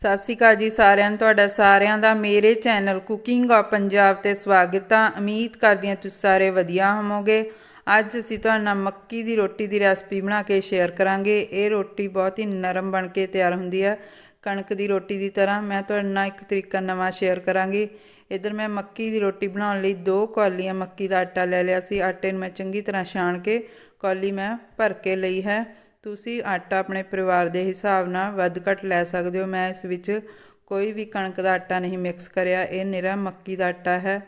ਸਤਿ ਸ਼੍ਰੀ ਅਕਾਲ ਜੀ ਸਾਰਿਆਂ ਨੂੰ, ਤੁਹਾਡਾ ਸਾਰਿਆਂ ਦਾ ਮੇਰੇ ਚੈਨਲ ਕੁਕਿੰਗ ਆ ਪੰਜਾਬ ਤੇ ਸਵਾਗਤ ਆ। ਉਮੀਦ ਕਰਦੀ ਹਾਂ ਤੁਸੀਂ ਸਾਰੇ ਵਧੀਆ ਹੋਵੋਗੇ। ਅੱਜ ਅਸੀਂ ਤੁਹਾਡੇ ਨਾਲ ਮੱਕੀ ਦੀ ਰੋਟੀ ਦੀ ਰੈਸਪੀ ਬਣਾ ਕੇ ਸ਼ੇਅਰ ਕਰਾਂਗੇ। ਇਹ ਰੋਟੀ ਬਹੁਤ ਹੀ ਨਰਮ ਬਣ ਕੇ ਤਿਆਰ ਹੁੰਦੀ ਹੈ ਕਣਕ ਦੀ ਰੋਟੀ ਦੀ ਤਰ੍ਹਾਂ। ਮੈਂ ਤੁਹਾਡੇ ਨਾਲ ਇੱਕ ਤਰੀਕਾ ਨਵਾਂ ਸ਼ੇਅਰ ਕਰਾਂਗੀ। ਇਧਰ ਮੈਂ ਮੱਕੀ ਦੀ ਰੋਟੀ ਬਣਾਉਣ ਲਈ ਦੋ ਕੌਲੀਆਂ ਮੱਕੀ ਦਾ ਆਟਾ ਲੈ ਲਿਆ ਸੀ। ਆਟੇ ਨੂੰ ਮੈਂ ਚੰਗੀ ਤਰ੍ਹਾਂ ਛਾਣ ਕੇ ਕੌਲੀ ਮੈਂ ਭਰ ਕੇ ਲਈ ਹੈ। ਤੁਸੀਂ ਆਟਾ ਆਪਣੇ ਪਰਿਵਾਰ ਦੇ ਹਿਸਾਬ ਨਾਲ ਵੱਧ ਘੱਟ ਲੈ ਸਕਦੇ ਹੋ। ਮੈਂ ਇਸ ਵਿੱਚ ਕੋਈ ਵੀ ਕਣਕ ਦਾ ਆਟਾ ਨਹੀਂ ਮਿਕਸ ਕਰਿਆ। ਇਹ ਨਿਰਾ ਮੱਕੀ ਦਾ ਆਟਾ ਹੈ।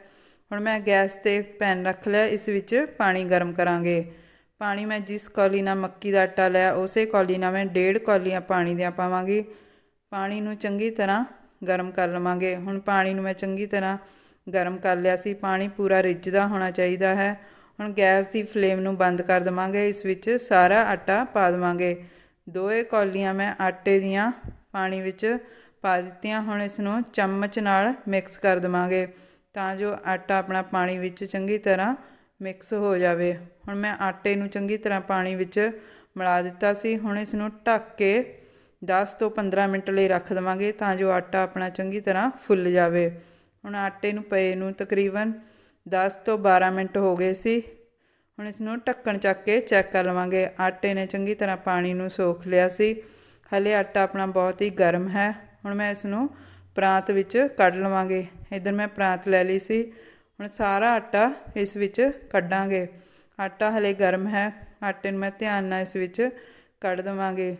ਹੁਣ ਮੈਂ ਗੈਸ ਤੇ ਪੈਨ ਰੱਖ ਲਿਆ। ਇਸ ਵਿੱਚ ਪਾਣੀ ਗਰਮ ਕਰਾਂਗੇ। ਪਾਣੀ ਮੈਂ ਜਿਸ ਕੌਲੀ ਨਾਲ ਮੱਕੀ ਦਾ ਆਟਾ ਲਿਆ, ਉਸੇ ਕੌਲੀ ਨਾਲ ਮੈਂ ਡੇਢ ਕੌਲੀਆਂ ਪਾਣੀ ਦੀਆਂ ਪਾਵਾਂਗੀ। ਪਾਣੀ ਨੂੰ ਚੰਗੀ ਤਰ੍ਹਾਂ ਗਰਮ ਕਰ ਲਵਾਂਗੇ। ਹੁਣ ਪਾਣੀ ਨੂੰ ਮੈਂ ਚੰਗੀ ਤਰ੍ਹਾਂ ਗਰਮ ਕਰ ਲਿਆ ਸੀ। ਪਾਣੀ ਪੂਰਾ ਰਿੱਝਦਾ ਹੋਣਾ ਚਾਹੀਦਾ ਹੈ। ਹੁਣ ਗੈਸ ਦੀ ਫਲੇਮ ਨੂੰ ਬੰਦ ਕਰ ਦਵਾਂਗੇ। ਇਸ ਵਿੱਚ ਸਾਰਾ ਆਟਾ ਪਾ ਦਵਾਂਗੇ। ਦੋਏ ਕੌਲੀਆਂ ਮੈਂ ਆਟੇ ਦੀਆਂ ਪਾਣੀ ਵਿੱਚ ਪਾ ਦਿੱਤੀਆਂ। ਹੁਣ ਇਸ ਨੂੰ ਚਮਚ ਨਾਲ ਮਿਕਸ ਕਰ ਦਵਾਂਗੇ ਤਾਂ ਜੋ ਆਟਾ ਆਪਣਾ ਪਾਣੀ ਵਿੱਚ ਚੰਗੀ ਤਰ੍ਹਾਂ ਮਿਕਸ ਹੋ ਜਾਵੇ। ਹੁਣ ਮੈਂ ਆਟੇ ਨੂੰ ਚੰਗੀ ਤਰ੍ਹਾਂ ਪਾਣੀ ਵਿੱਚ ਮਿਲਾ ਦਿੱਤਾ ਸੀ। ਹੁਣ ਇਸ ਨੂੰ ਢੱਕ ਕੇ 10 ਤੋਂ 15 ਮਿੰਟ ਲਈ ਰੱਖ ਦਵਾਂਗੇ ਤਾਂ ਜੋ ਆਟਾ ਆਪਣਾ ਚੰਗੀ ਤਰ੍ਹਾਂ ਫੁੱਲ ਜਾਵੇ। ਹੁਣ ਆਟੇ ਨੂੰ ਪਏ ਨੂੰ ਤਕਰੀਬਨ 10 ਤੋਂ 12 ਮਿੰਟ ਹੋ ਗਏ ਸੀ। ਹੁਣ ਇਸ ਨੂੰ ਢੱਕਣ ਚੱਕ ਕੇ ਚੈੱਕ ਕਰ ਲਵਾਂਗੇ। ਆਟੇ ਨੇ ਚੰਗੀ ਤਰ੍ਹਾਂ ਪਾਣੀ ਨੂੰ ਸੋਖ ਲਿਆ ਸੀ। ਹਲੇ ਆਟਾ ਆਪਣਾ ਬਹੁਤ ਹੀ ਗਰਮ ਹੈ। ਹੁਣ ਮੈਂ ਇਸ ਨੂੰ ਪ੍ਰਾਂਤ ਵਿੱਚ ਕੱਢ ਲਵਾਂਗੇ। ਇਧਰ ਮੈਂ ਪ੍ਰਾਂਤ ਲੈ ਲਈ ਸੀ। ਹੁਣ ਸਾਰਾ ਆਟਾ ਇਸ ਵਿੱਚ ਕੱਢਾਂਗੇ। ਆਟਾ ਹਲੇ ਗਰਮ ਹੈ। ਆਟੇ ਨੂੰ ਮੈਂ ਧਿਆਨ ਨਾਲ ਇਸ ਵਿੱਚ ਕੱਢ ਦਵਾਂਗੇ।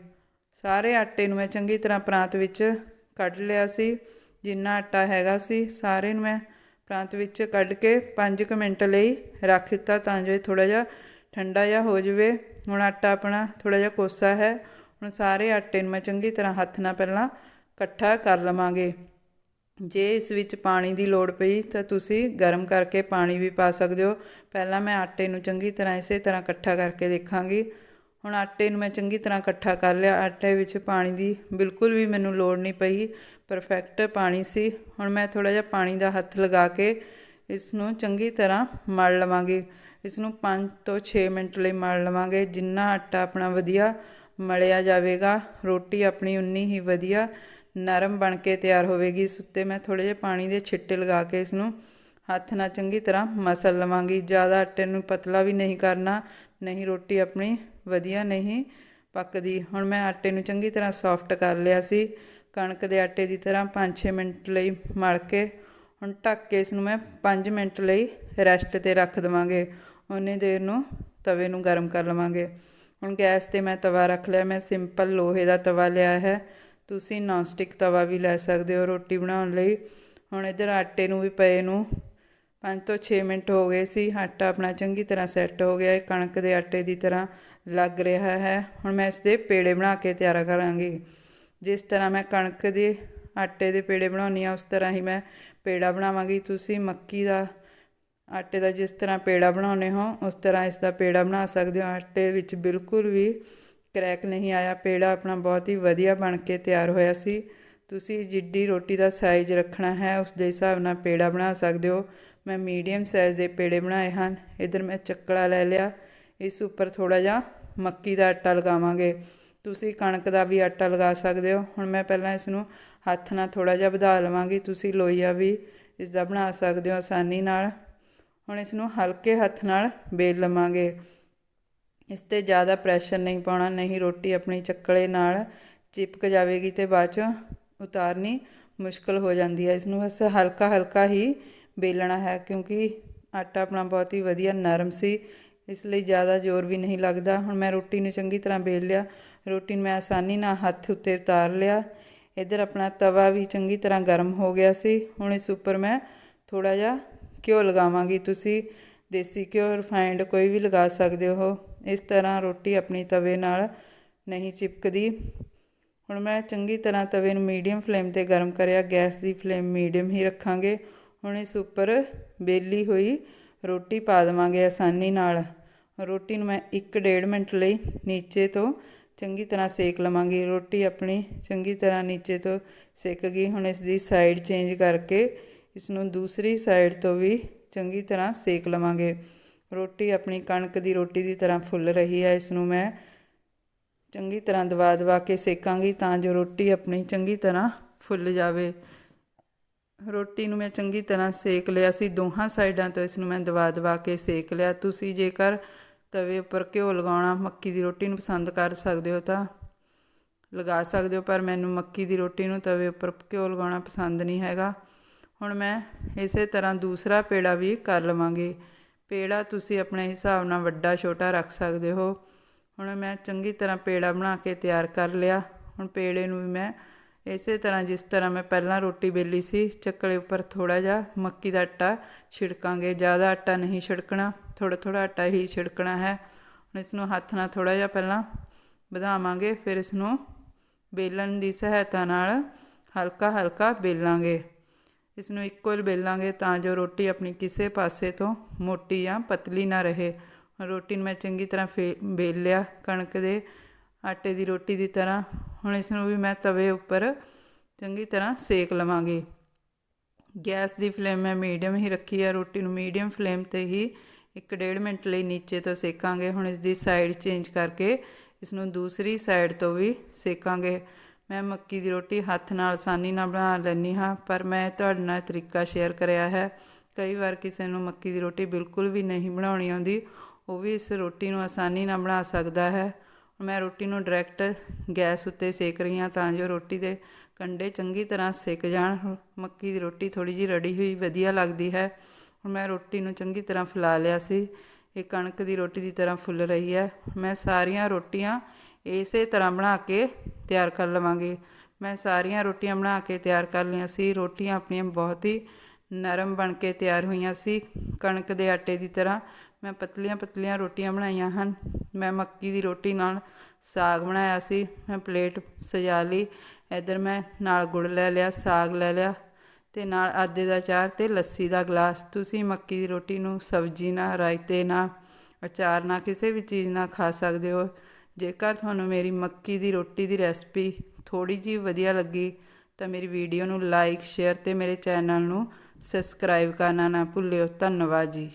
ਸਾਰੇ ਆਟੇ ਨੂੰ ਮੈਂ ਚੰਗੀ ਤਰ੍ਹਾਂ ਪ੍ਰਾਂਤ ਵਿੱਚ ਕੱਢ ਲਿਆ ਸੀ। ਜਿੰਨਾ ਆਟਾ ਹੈਗਾ ਸੀ, ਸਾਰੇ ਨੂੰ ਮੈਂ ਪ੍ਰਾਂਤ ਵਿੱਚ ਕੱਢ ਕੇ 5 ਮਿੰਟ ਲਈ ਰੱਖ ਦਿੱਤਾ ਤਾਂ ਜੋ ਇਹ ਥੋੜਾ ਜਿਹਾ ਠੰਡਾ ਜਿਹਾ ਹੋ ਜਾਵੇ। ਹੁਣ ਆਟਾ ਆਪਣਾ ਥੋੜਾ ਜਿਹਾ ਕੋਸਾ ਹੈ। ਹੁਣ ਸਾਰੇ ਆਟੇ ਨੂੰ ਮੈਂ ਚੰਗੀ ਤਰ੍ਹਾਂ ਹੱਥ ਨਾਲ ਪਹਿਲਾਂ ਇਕੱਠਾ ਕਰ ਲਵਾਂਗੇ। ਜੇ ਇਸ ਵਿੱਚ ਪਾਣੀ ਦੀ ਲੋੜ ਪਈ ਤਾਂ ਤੁਸੀਂ ਗਰਮ ਕਰਕੇ ਪਾਣੀ ਵੀ ਪਾ ਸਕਦੇ ਹੋ। ਪਹਿਲਾਂ ਮੈਂ ਆਟੇ ਨੂੰ ਚੰਗੀ ਤਰ੍ਹਾਂ ਇਸੇ ਤਰ੍ਹਾਂ ਇਕੱਠਾ ਕਰਕੇ ਦੇਖਾਂਗੀ। ਹੁਣ ਆਟੇ ਨੂੰ ਮੈਂ ਚੰਗੀ ਤਰ੍ਹਾਂ ਇਕੱਠਾ ਕਰ ਲਿਆ। ਆਟੇ ਵਿੱਚ ਪਾਣੀ ਦੀ ਬਿਲਕੁਲ ਵੀ ਮੈਨੂੰ ਲੋੜ ਨਹੀਂ ਪਈ। ਪਰਫੈਕਟ ਪਾਣੀ ਸੀ। ਹੁਣ ਮੈਂ ਥੋੜਾ ਜਿਹਾ ਪਾਣੀ ਦਾ ਹੱਥ ਲਗਾ ਕੇ ਇਸ ਨੂੰ ਚੰਗੀ ਤਰ੍ਹਾਂ ਮਲ ਲਵਾਂਗੀ। ਇਸ ਨੂੰ 5 ਤੋਂ 6 ਮਿੰਟ ਲਈ ਮਲ ਲਵਾਂਗੇ। ਜਿੰਨਾ ਆਟਾ ਆਪਣਾ ਵਧੀਆ ਮਲਿਆ ਜਾਵੇਗਾ, ਰੋਟੀ ਆਪਣੀ ਉਨੀ ਹੀ ਵਧੀਆ ਨਰਮ ਬਣ ਕੇ ਤਿਆਰ ਹੋਵੇਗੀ। ਇਸ ਉੱਤੇ ਮੈਂ ਥੋੜੇ ਜਿਹੇ ਪਾਣੀ ਦੇ ਛਿੱਟੇ ਲਗਾ ਕੇ ਇਸ ਨੂੰ ਹੱਥ ਨਾਲ ਚੰਗੀ ਤਰ੍ਹਾਂ ਮਸਲ ਲਵਾਂਗੀ। ਜ਼ਿਆਦਾ ਆਟੇ ਨੂੰ ਪਤਲਾ ਵੀ ਨਹੀਂ ਕਰਨਾ, ਨਹੀਂ ਰੋਟੀ ਆਪਣੀ ਵਧੀਆ ਨਹੀਂ ਪੱਕਦੀ। ਹੁਣ ਮੈਂ ਆਟੇ ਨੂੰ ਚੰਗੀ ਤਰ੍ਹਾਂ ਸੌਫਟ ਕਰ ਲਿਆ ਸੀ। ਕਣਕ ਦੇ ਆਟੇ ਦੀ ਤਰ੍ਹਾਂ 5-6 ਮਿੰਟ ਲਈ ਮਲ ਕੇ, ਹੁਣ ਢੱਕ ਕੇ ਇਸ ਨੂੰ ਮੈਂ 5 ਮਿੰਟ ਲਈ ਰੈਸਟ ਤੇ ਰੱਖ ਦਵਾਂਗੇ। ਉਨੀ ਦੇਰ ਨੂੰ ਤਵੇ ਨੂੰ ਗਰਮ ਕਰ ਲਵਾਂਗੇ। ਹੁਣ ਗੈਸ ਤੇ ਮੈਂ ਤਵਾ ਰੱਖ ਲਿਆ। ਮੈਂ ਸਿੰਪਲ ਲੋਹੇ ਦਾ ਤਵਾ ਲਿਆ ਹੈ। ਤੁਸੀਂ ਨੌਨ ਸਟਿਕ ਤਵਾ ਵੀ ਲੈ ਸਕਦੇ ਹੋ ਰੋਟੀ ਬਣਾਉਣ ਲਈ। ਹੁਣ ਇਧਰ ਆਟੇ ਨੂੰ ਵੀ ਪਏ ਨੂੰ 5 ਤੋਂ 6 ਮਿੰਟ ਹੋ ਗਏ ਸੀ, ਆਟਾ ਆਪਣਾ ਚੰਗੀ ਤਰ੍ਹਾਂ ਸੈੱਟ ਹੋ ਗਿਆ ਹੈ ਕਣਕ ਦੇ ਆਟੇ ਦੀ ਤਰ੍ਹਾਂ ਲੱਗ ਰਿਹਾ ਹੈ। ਹੁਣ ਮੈਂ ਇਸ ਦੇ ਪੇੜੇ ਬਣਾ ਕੇ ਤਿਆਰ ਕਰਾਂਗੀ। ਜਿਸ ਤਰ੍ਹਾਂ ਮੈਂ ਕਣਕ ਦੇ ਆਟੇ ਦੇ ਪੇੜੇ ਬਣਾਉਣੀ ਆ ਉਸ ਤਰ੍ਹਾਂ ਹੀ ਮੈਂ ਪੇੜਾ ਬਣਾਵਾਂਗੀ। ਤੁਸੀਂ ਮੱਕੀ ਦਾ ਆਟੇ ਦਾ ਜਿਸ ਤਰ੍ਹਾਂ ਪੇੜਾ ਬਣਾਉਨੇ ਹੋ, ਉਸ ਤਰ੍ਹਾਂ ਇਸ ਦਾ ਪੇੜਾ ਬਣਾ ਸਕਦੇ ਹੋ। ਆਟੇ ਵਿੱਚ ਬਿਲਕੁਲ ਵੀ ਕਰੈਕ ਨਹੀਂ ਆਇਆ। ਪੇੜਾ ਆਪਣਾ ਬਹੁਤ ਹੀ ਵਧੀਆ ਬਣ ਕੇ ਤਿਆਰ ਹੋਇਆ ਸੀ। ਤੁਸੀਂ ਜਿੱਡੀ ਰੋਟੀ ਦਾ ਸਾਈਜ਼ ਰੱਖਣਾ ਹੈ, ਉਸ ਦੇ ਹਿਸਾਬ ਨਾਲ ਪੇੜਾ ਬਣਾ ਸਕਦੇ ਹੋ। ਮੈਂ ਮੀਡੀਅਮ ਸਾਈਜ਼ ਦੇ ਪੇੜੇ ਬਣਾਏ ਹਨ। ਇਧਰ ਮੈਂ ਚੱਕਲਾ ਲੈ ਲਿਆ। ਇਸ ਉੱਪਰ ਥੋੜਾ ਜਿਹਾ ਮੱਕੀ ਦਾ ਆਟਾ ਲਗਾਵਾਂਗੇ। ਤੁਸੀਂ ਕਣਕ ਦਾ ਵੀ ਆਟਾ ਲਗਾ ਸਕਦੇ ਹੋ। ਹੁਣ ਮੈਂ ਪਹਿਲਾਂ ਇਸ ਨੂੰ ਹੱਥ ਨਾਲ ਥੋੜਾ ਜਿਹਾ ਵਧਾ ਲਵਾਂਗੀ। ਤੁਸੀਂ ਲੋਈਆ ਵੀ ਇਸ ਦਾ ਬਣਾ ਸਕਦੇ ਹੋ ਆਸਾਨੀ ਨਾਲ। ਹੁਣ ਇਸ ਨੂੰ ਹਲਕੇ ਹੱਥ ਨਾਲ ਬੇਲ ਲਵਾਂਗੇ। ਇਸ ਤੇ ਜ਼ਿਆਦਾ ਪ੍ਰੈਸ਼ਰ ਨਹੀਂ ਪਾਉਣਾ, ਨਹੀਂ ਰੋਟੀ ਆਪਣੀ ਚੱਕਲੇ ਨਾਲ ਚਿਪਕ ਜਾਵੇਗੀ ਤੇ ਬਾਅਦ ਚ ਉਤਾਰਨੀ ਮੁਸ਼ਕਲ ਹੋ ਜਾਂਦੀ ਹੈ। ਇਸ ਨੂੰ ਬਸ ਹਲਕਾ ਹਲਕਾ ਹੀ ਵੇਲਣਾ ਹੈ ਕਿਉਂਕਿ ਆਟਾ ਆਪਣਾ ਬਹੁਤ ਹੀ ਵਧੀਆ ਨਰਮ ਸੀ, ਇਸ ਲਈ ਜ਼ਿਆਦਾ ਜ਼ੋਰ ਵੀ ਨਹੀਂ ਲੱਗਦਾ। ਹੁਣ ਮੈਂ ਰੋਟੀ ਨੂੰ ਚੰਗੀ ਤਰ੍ਹਾਂ ਵੇਲ ਲਿਆ। ਰੋਟੀ ਨੂੰ ਮੈਂ ਆਸਾਨੀ ਨਾਲ ਹੱਥ ਉੱਤੇ ਉਤਾਰ ਲਿਆ। ਇਧਰ ਆਪਣਾ ਤਵਾ ਵੀ ਚੰਗੀ ਤਰ੍ਹਾਂ ਗਰਮ ਹੋ ਗਿਆ ਸੀ। ਹੁਣ ਇਸ ਉੱਪਰ ਮੈਂ ਥੋੜਾ ਜਿਹਾ ਘਿਓ ਲਗਾਵਾਂਗੀ। ਤੁਸੀਂ ਦੇਸੀ ਘਿਓ ਰਿਫਾਈਂਡ ਕੋਈ ਵੀ ਲਗਾ ਸਕਦੇ ਹੋ। ਇਸ ਤਰ੍ਹਾਂ ਰੋਟੀ ਆਪਣੀ ਤਵੇ ਨਾਲ ਨਹੀਂ ਚਿਪਕਦੀ। ਹੁਣ ਮੈਂ ਚੰਗੀ ਤਰ੍ਹਾਂ ਤਵੇ ਨੂੰ ਮੀਡੀਅਮ ਫਲੇਮ ਤੇ ਗਰਮ ਕਰਿਆ। ਗੈਸ ਦੀ ਫਲੇਮ ਮੀਡੀਅਮ ਹੀ ਰੱਖਾਂਗੇ। ਹੁਣ ਇਸ ਉੱਪਰ ਬੇਲੀ ਹੋਈ ਰੋਟੀ ਪਾ ਦੇਵਾਂਗੇ ਆਸਾਨੀ ਨਾਲ। ਰੋਟੀ ਨੂੰ ਮੈਂ 1.5 ਮਿੰਟ ਲਈ ਨੀਚੇ ਤੋਂ ਚੰਗੀ ਤਰ੍ਹਾਂ ਸੇਕ ਲਵਾਂਗੀ। ਰੋਟੀ ਆਪਣੀ ਚੰਗੀ ਤਰ੍ਹਾਂ ਨੀਚੇ ਤੋਂ ਸੇਕ ਗਈ। ਹੁਣ ਇਸ ਦੀ ਸਾਈਡ ਚੇਂਜ ਕਰਕੇ ਇਸ ਨੂੰ ਦੂਸਰੀ ਸਾਈਡ ਤੋਂ ਵੀ ਚੰਗੀ ਤਰ੍ਹਾਂ ਸੇਕ ਲਵਾਂਗੇ। ਰੋਟੀ ਆਪਣੀ ਕਣਕ ਦੀ ਰੋਟੀ ਦੀ ਤਰ੍ਹਾਂ ਫੁੱਲ ਰਹੀ ਹੈ। ਇਸ ਨੂੰ ਮੈਂ ਚੰਗੀ ਤਰ੍ਹਾਂ ਦਵਾ ਦਵਾ ਕੇ ਸੇਕਾਂਗੀ ਤਾਂ ਜੋ ਰੋਟੀ ਆਪਣੀ ਚੰਗੀ ਤਰ੍ਹਾਂ ਫੁੱਲ ਜਾਵੇ। ਰੋਟੀ ਨੂੰ ਮੈਂ ਚੰਗੀ ਤਰ੍ਹਾਂ ਸੇਕ ਲਿਆ ਸੀ, ਦੋਹਾਂ ਸਾਈਡਾਂ ਤੋਂ ਇਸ ਨੂੰ ਮੈਂ ਦਵਾ ਦਵਾ ਕੇ ਸੇਕ ਲਿਆ। ਤੁਸੀਂ ਜੇਕਰ ਤਵੇ ਉੱਪਰ ਘਿਓ ਲਗਾਉਣਾ, ਮੱਕੀ ਦੀ ਰੋਟੀ ਨੂੰ ਪਸੰਦ ਕਰ ਸਕਦੇ ਹੋ ਤਾਂ ਲਗਾ ਸਕਦੇ ਹੋ, ਪਰ ਮੈਨੂੰ ਮੱਕੀ ਦੀ ਰੋਟੀ ਨੂੰ ਤਵੇ ਉੱਪਰ ਘਿਓ ਲਗਾਉਣਾ ਪਸੰਦ ਨਹੀਂ ਹੈਗਾ। ਹੁਣ ਮੈਂ ਇਸੇ ਤਰ੍ਹਾਂ ਦੂਸਰਾ ਪੇੜਾ ਵੀ ਕਰ ਲਵਾਂਗੀ। ਪੇੜਾ ਤੁਸੀਂ ਆਪਣੇ ਹਿਸਾਬ ਨਾਲ ਵੱਡਾ, ਛੋਟਾ ਰੱਖ ਸਕਦੇ ਹੋ। ਹੁਣ ਮੈਂ ਚੰਗੀ ਤਰ੍ਹਾਂ ਪੇੜਾ ਬਣਾ ਕੇ ਤਿਆਰ ਕਰ ਲਿਆ। ਹੁਣ ਪੇੜੇ ਨੂੰ ਵੀ ਮੈਂ ਇਸੇ ਤਰ੍ਹਾਂ ਜਿਸ ਤਰ੍ਹਾਂ ਮੈਂ ਪਹਿਲਾਂ ਰੋਟੀ ਬੇਲੀ ਸੀ, ਚੱਕਲੇ ਉੱਪਰ ਥੋੜਾ ਜਿਹਾ ਮੱਕੀ ਦਾ ਆਟਾ ਛਿੜਕਾਂਗੇ। ਜ਼ਿਆਦਾ ਆਟਾ ਨਹੀਂ ਛਿੜਕਣਾ ਥੋੜਾ ਥੋੜਾ ਆਟਾ ਹੀ ਛਿੜਕਣਾ ਹੈ। ਹੁਣ ਇਸ ਨੂੰ ਹੱਥ ਨਾਲ ਥੋੜਾ ਜਿਹਾ ਪਹਿਲਾਂ ਵਧਾਵਾਂਗੇ, ਫਿਰ ਇਸ ਨੂੰ ਬੇਲਣ ਦੀ ਸਹਾਇਤਾ ਨਾਲ ਹਲਕਾ ਹਲਕਾ ਬੇਲਾਂਗੇ ਇਸ ਨੂੰ ਇਕੁਅਲ ਬੇਲਾਂਗੇ ਤਾਂ ਜੋ ਰੋਟੀ ਆਪਣੀ ਕਿਸੇ ਪਾਸੇ ਤੋਂ ਮੋਟੀ ਜਾਂ ਪਤਲੀ ਨਾ ਰਹੇ। ਰੋਟੀ ਨੂੰ ਮੈਂ ਚੰਗੀ ਤਰ੍ਹਾਂ ਫੇ ਬੇਲ ਲਿਆ। ਕਣਕ ਦੇ ਆਟੇ ਦੀ ਰੋਟੀ ਦੀ ਤਰ੍ਹਾਂ ਹੁਣ ਇਸ ਨੂੰ ਵੀ ਮੈਂ ਤਵੇ ਉੱਪਰ ਚੰਗੀ ਤਰ੍ਹਾਂ ਸੇਕ ਲਵਾਂਗੀ। ਗੈਸ ਦੀ ਫਲੇਮ ਮੈਂ ਮੀਡੀਅਮ ਹੀ ਰੱਖੀ ਹੈ ਰੋਟੀ ਨੂੰ ਮੀਡੀਅਮ ਫਲੇਮ ਤੇ ਹੀ ਇੱਕ ਡੇਢ ਮਿੰਟ ਲਈ ਨੀਚੇ ਤੋਂ ਸੇਕਾਂਗੇ। ਹੁਣ ਇਸ ਦੀ ਸਾਈਡ ਚੇਂਜ ਕਰਕੇ ਇਸ ਨੂੰ ਦੂਸਰੀ ਸਾਈਡ ਤੋਂ ਵੀ ਸੇਕਾਂਗੇ। ਮੈਂ ਮੱਕੀ ਦੀ ਰੋਟੀ ਹੱਥ ਨਾਲ ਆਸਾਨੀ ਨਾਲ ਬਣਾ ਲੈਂਦੀ ਹਾਂ, ਪਰ ਮੈਂ ਤੁਹਾਡੇ ਨਾਲ ਇਹ ਤਰੀਕਾ ਸ਼ੇਅਰ ਕਰਿਆ ਹੈ। ਕਈ ਵਾਰ ਕਿਸੇ ਨੂੰ ਮੱਕੀ ਦੀ ਰੋਟੀ ਬਿਲਕੁਲ ਵੀ ਨਹੀਂ ਬਣਾਉਣੀ ਆਉਂਦੀ, ਉਹ ਵੀ ਇਸ ਰੋਟੀ ਨੂੰ ਆਸਾਨੀ ਨਾਲ ਬਣਾ ਸਕਦਾ ਹੈ। ਮੈਂ ਰੋਟੀ ਨੂੰ ਡਾਇਰੈਕਟ ਗੈਸ ਉੱਤੇ ਸੇਕ ਰਹੀ ਹਾਂ ਤਾਂ ਜੋ ਰੋਟੀ ਦੇ ਕੰਡੇ ਚੰਗੀ ਤਰ੍ਹਾਂ ਸਿੱਕ ਜਾਣ। ਮੱਕੀ ਦੀ ਰੋਟੀ ਥੋੜੀ ਜਿਹੀ ਰੜੀ ਹੋਈ ਵਧੀਆ ਲੱਗਦੀ ਹੈ। ਹੁਣ ਮੈਂ ਰੋਟੀ ਨੂੰ ਚੰਗੀ ਤਰ੍ਹਾਂ ਫੈਲਾ ਲਿਆ ਸੀ। ਇਹ ਕਣਕ ਦੀ ਰੋਟੀ ਦੀ ਤਰ੍ਹਾਂ ਫੁੱਲ ਰਹੀ ਹੈ। ਮੈਂ ਸਾਰੀਆਂ ਰੋਟੀਆਂ ਇਸੇ ਤਰ੍ਹਾਂ ਬਣਾ ਕੇ ਤਿਆਰ ਕਰ ਲਵਾਂਗੀ। ਮੈਂ ਸਾਰੀਆਂ ਰੋਟੀਆਂ ਬਣਾ ਕੇ ਤਿਆਰ ਕਰ ਲਈਆਂ ਸੀ। ਰੋਟੀਆਂ ਆਪਣੀਆਂ ਬਹੁਤ ਹੀ ਨਰਮ ਬਣ ਕੇ ਤਿਆਰ ਹੋਈਆਂ ਸੀ। ਕਣਕ ਦੇ ਆਟੇ ਦੀ ਤਰ੍ਹਾਂ ਮੈਂ ਪਤਲੀਆਂ ਪਤਲੀਆਂ ਰੋਟੀਆਂ ਬਣਾਈਆਂ ਹਨ। ਮੈਂ ਮੱਕੀ ਦੀ ਰੋਟੀ ਨਾਲ ਸਾਗ ਬਣਾਇਆ ਸੀ। ਮੈਂ ਪਲੇਟ ਸਜਾ ਲਈ। ਇਧਰ ਮੈਂ ਨਾਲ ਗੁੜ ਲੈ ਲਿਆ, ਸਾਗ ਲੈ ਲਿਆ ਤੇ ਨਾਲ ਆਦੇ ਦਾ ਚਾਰ ਤੇ ਲੱਸੀ ਦਾ ਗਲਾਸ। ਤੁਸੀਂ ਮੱਕੀ ਦੀ ਰੋਟੀ ਨੂੰ ਸਬਜ਼ੀ ਨਾਲ ਰਾਇਤੇ ਨਾਲ ਅਚਾਰ ਨਾਲ ਕਿਸੇ ਵੀ ਚੀਜ਼ ਨਾਲ ਖਾ ਸਕਦੇ ਹੋ। ਜੇਕਰ ਤੁਹਾਨੂੰ ਮੇਰੀ ਮੱਕੀ ਦੀ ਰੋਟੀ ਦੀ ਰੈਸਪੀ ਥੋੜੀ ਜਿਹੀ ਵਧੀਆ ਲੱਗੀ, ਤਾਂ ਮੇਰੀ ਵੀਡੀਓ ਨੂੰ ਲਾਈਕ, ਸ਼ੇਅਰ ਤੇ ਮੇਰੇ ਚੈਨਲ ਨੂੰ ਸਬਸਕ੍ਰਾਈਬ ਕਰਨਾ ਨਾ ਭੁੱਲਿਓ। ਧੰਨਵਾਦ ਜੀ।